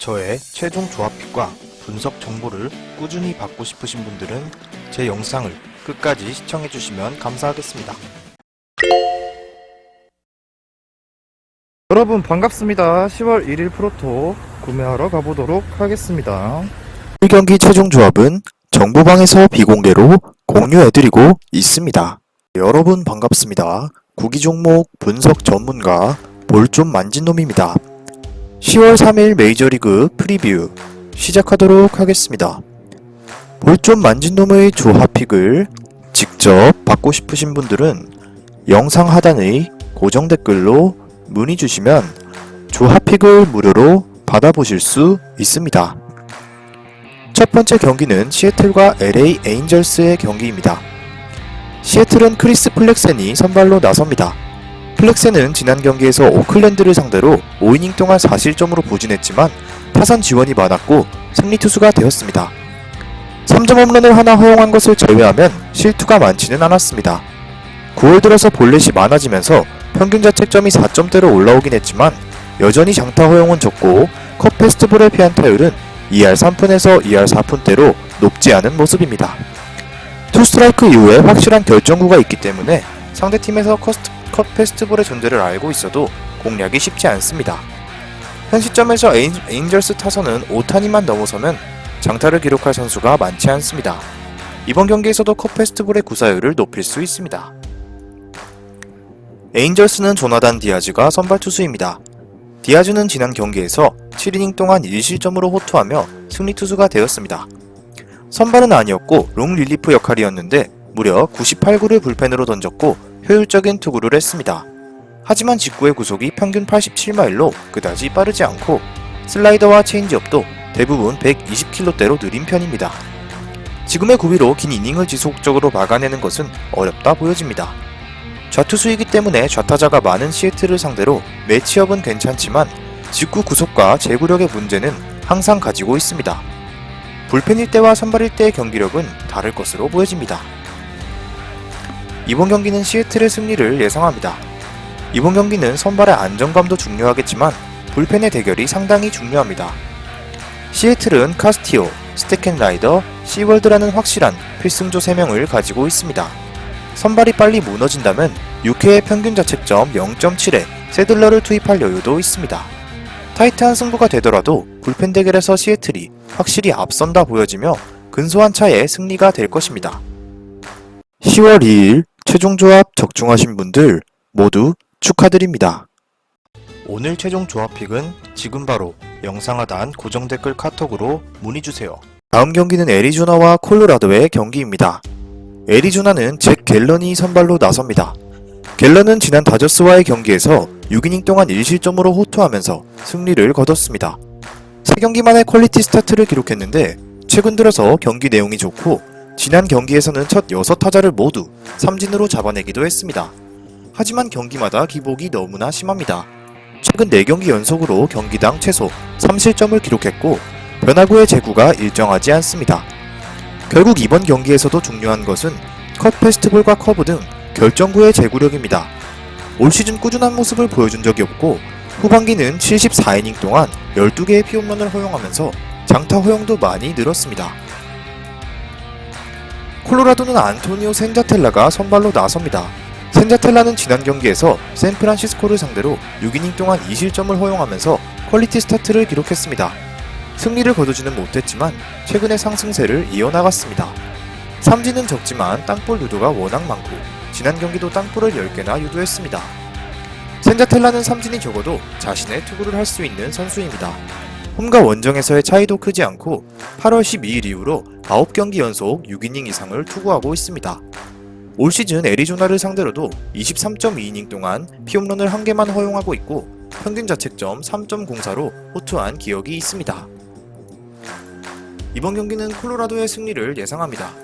저의 최종 조합픽과 분석 정보를 꾸준히 받고 싶으신 분들은 제 영상을 끝까지 시청해주시면 감사하겠습니다. 여러분 반갑습니다. 10월 1일 프로토 구매하러 가보도록 하겠습니다. 1경기 최종 조합은 정보방에서 비공개로 공유해드리고 있습니다. 여러분 반갑습니다. 구기 종목 분석 전문가 볼좀 만진 놈입니다. 10월 3일 메이저리그 프리뷰 시작하도록 하겠습니다. 볼 좀 만진 놈의 조합픽을 직접 받고 싶으신 분들은 영상 하단의 고정 댓글로 문의 주시면 조합픽을 무료로 받아보실 수 있습니다. 첫 번째 경기는 시애틀과 LA 에인절스의 경기입니다. 시애틀은 크리스 플렉센이 선발로 나섭니다. 플렉센은 지난 경기에서 오클랜드를 상대로 5이닝 동안 4실점으로 부진했지만 타선 지원이 많았고 승리 투수가 되었습니다. 3점 홈런을 하나 허용한 것을 제외하면 실투가 많지는 않았습니다. 9월 들어서 볼넷이 많아지면서 평균 자책점이 4점대로 올라오긴 했지만 여전히 장타 허용은 적고 컵 페스티벌에 피한 타율은 2할 3푼에서 2할 4푼대로 높지 않은 모습입니다. 투 스트라이크 이후에 확실한 결정구가 있기 때문에 상대팀에서 커스트, 컵 페스티벌의 존재를 알고 있어도 공략이 쉽지 않습니다. 현 시점에서 에인, 에인절스 타선은 5탄이만 넘어서면 장타를 기록할 선수가 많지 않습니다. 이번 경기에서도 컵 페스티벌의 구사율을 높일 수 있습니다. 에인절스는 조나단 디아즈가 선발 투수입니다. 디아즈는 지난 경기에서 7이닝 동안 1실점으로 호투하며 승리 투수가 되었습니다. 선발은 아니었고 롱 릴리프 역할이었는데 무려 98구를 불펜으로 던졌고 효율적인 투구를 했습니다. 하지만 직구의 구속이 평균 87마일로 그다지 빠르지 않고 슬라이더와 체인지업도 대부분 120km대로 느린 편입니다. 지금의 구비로 긴 이닝을 지속적으로 막아내는 것은 어렵다 보여집니다. 좌투수이기 때문에 좌타자가 많은 시애틀을 상대로 매치업은 괜찮지만 직구 구속과 제구력의 문제는 항상 가지고 있습니다. 불펜일 때와 선발일 때의 경기력은 다를 것으로 보여집니다. 이번 경기는 시애틀의 승리를 예상합니다. 이번 경기는 선발의 안정감도 중요하겠지만 불펜의 대결이 상당히 중요합니다. 시애틀은 카스티오, 스테켄라이더, 시월드라는 확실한 필승조 3명을 가지고 있습니다. 선발이 빨리 무너진다면 6회의 평균 자책점 0.7에 세들러를 투입할 여유도 있습니다. 타이트한 승부가 되더라도 불펜 대결에서 시애틀이 확실히 앞선다 보여지며 근소한 차의 승리가 될 것입니다. 10월 2일 최종 조합 적중하신 분들 모두 축하드립니다. 오늘 최종 조합 픽은 지금 바로 영상 하단 고정 댓글 카톡으로 문의 주세요. 다음 경기는 애리조나와 콜로라도의 경기입니다. 애리조나는 잭 갤런이 선발로 나섭니다. 갤런은 지난 다저스와의 경기에서 6이닝 동안 1실점으로 호투하면서 승리를 거뒀습니다. 3경기만에 퀄리티 스타트를 기록했는데 최근 들어서 경기 내용이 좋고 지난 경기에서는 첫 6타자를 모두 삼진으로 잡아내기도 했습니다. 하지만 경기마다 기복이 너무나 심합니다. 최근 4경기 연속으로 경기당 최소 3실점을 기록했고 변화구의 제구가 일정하지 않습니다. 결국 이번 경기에서도 중요한 것은 컷 페스티벌과 커브 등 결정구의 제구력입니다. 올 시즌 꾸준한 모습을 보여준 적이 없고 후반기는 74이닝 동안 12개의 피홈런을 허용하면서 장타 허용도 많이 늘었습니다. 콜로라도는 안토니오 센자텔라가 선발로 나섭니다. 센자텔라는 지난 경기에서 샌프란시스코를 상대로 6이닝 동안 2실점을 허용하면서 퀄리티 스타트를 기록했습니다. 승리를 거두지는 못했지만 최근의 상승세를 이어나갔습니다. 삼진은 적지만 땅볼 유도가 워낙 많고 지난 경기도 땅볼을 10개나 유도했습니다. 센자텔라는 삼진이 적어도 자신의 투구를 할 수 있는 선수입니다. 홈과 원정에서의 차이도 크지 않고 8월 12일 이후로 9경기 연속 6이닝 이상을 투구하고 있습니다. 올 시즌 애리조나를 상대로도 23.2이닝 동안 피홈런을 한 개만 허용하고 있고 평균 자책점 3.04로 호투한 기억이 있습니다. 이번 경기는 콜로라도의 승리를 예상합니다.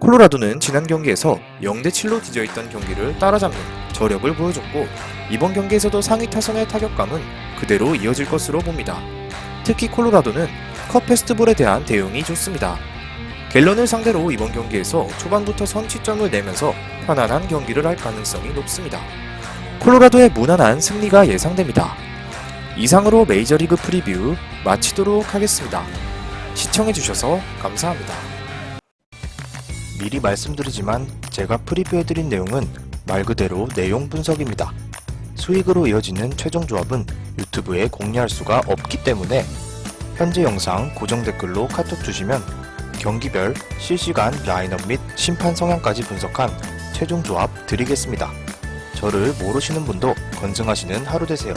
콜로라도는 지난 경기에서 0대7로 뒤져있던 경기를 따라잡는 저력을 보여줬고 이번 경기에서도 상위 타선의 타격감은 그대로 이어질 것으로 봅니다. 특히 콜로라도는 컵 페스티벌에 대한 대응이 좋습니다. 갤런을 상대로 이번 경기에서 초반부터 선취점을 내면서 편안한 경기를 할 가능성이 높습니다. 콜로라도의 무난한 승리가 예상됩니다. 이상으로 메이저리그 프리뷰 마치도록 하겠습니다. 시청해주셔서 감사합니다. 미리 말씀드리지만 제가 프리뷰해드린 내용은 말 그대로 내용 분석입니다. 수익으로 이어지는 최종 조합은 유튜브에 공개할 수가 없기 때문에 현재 영상 고정 댓글로 카톡 주시면 경기별 실시간 라인업 및 심판 성향까지 분석한 최종 조합 드리겠습니다. 저를 모르시는 분도 건승하시는 하루 되세요.